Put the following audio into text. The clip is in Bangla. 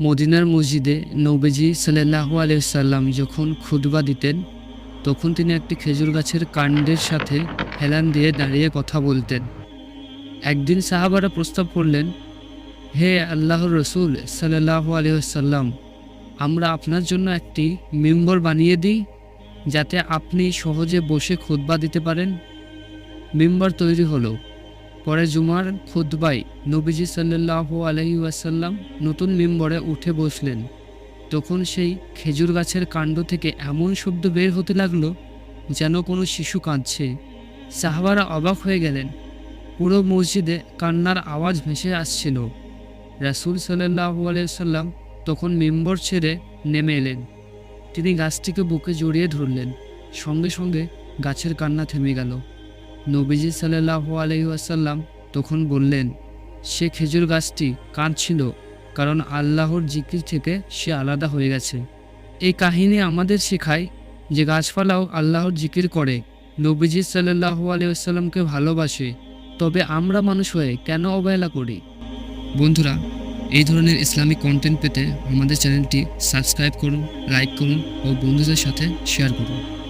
মদিনার মসজিদে নবীজি সাল্লাহ আলিয়াল্লাম যখন খুতবা দিতেন, তখন তিনি একটি খেজুর গাছের কাণ্ডের সাথে হেলান দিয়ে দাঁড়িয়ে কথা বলতেন। একদিন সাহাবারা প্রস্তাব করলেন, হে আল্লাহর রসুল সাল্লাহ আলিয়াল্লাম আমরা আপনার জন্য একটি মেম্বর বানিয়ে দিই, যাতে আপনি সহজে বসে খুতবা দিতে পারেন। মেম্বার তৈরি হলো। পরে জুমার খুতবাই নবীজি সাল্লাহ আলহি ওয়াসাল্লাম নতুন মেম্বরে উঠে বসলেন। তখন সেই খেজুর গাছের কাণ্ড থেকে এমন শব্দ বের হতে লাগল যেন কোনো শিশু কাঁদছে। সাহাবারা অবাক হয়ে গেলেন। পুরো মসজিদে কান্নার আওয়াজ ভেসে আসছিল। রাসুল সাল্লাহ আলিয়াল্লাম তখন মেম্বর ছেড়ে নেমে এলেন। তিনি গাছটিকে বুকে জড়িয়ে ধরলেন। সঙ্গে সঙ্গে গাছের কান্না থেমে গেল। নবীজি সাল্লাহ আলহিহাসাল্লাম তখন বললেন, সে খেজুর গাছটি কাঁদছিল কারণ আল্লাহর জিকির থেকে সে আলাদা হয়ে গেছে। এই কাহিনী আমাদের শেখায় যে গাছপালাও আল্লাহর জিকির করে। নবীজি সাল্লাহ আলিয়াল্লামকে ভালোবাসে। তবে আমরা মানুষ হয়ে কেন অবহেলা করি? বন্ধুরা, এই ধরনের ইসলামিক কন্টেন্ট পেতে আমাদের চ্যানেলটি সাবস্ক্রাইব করুন লাইক করুন ও বন্ধুদের সাথে শেয়ার করুন।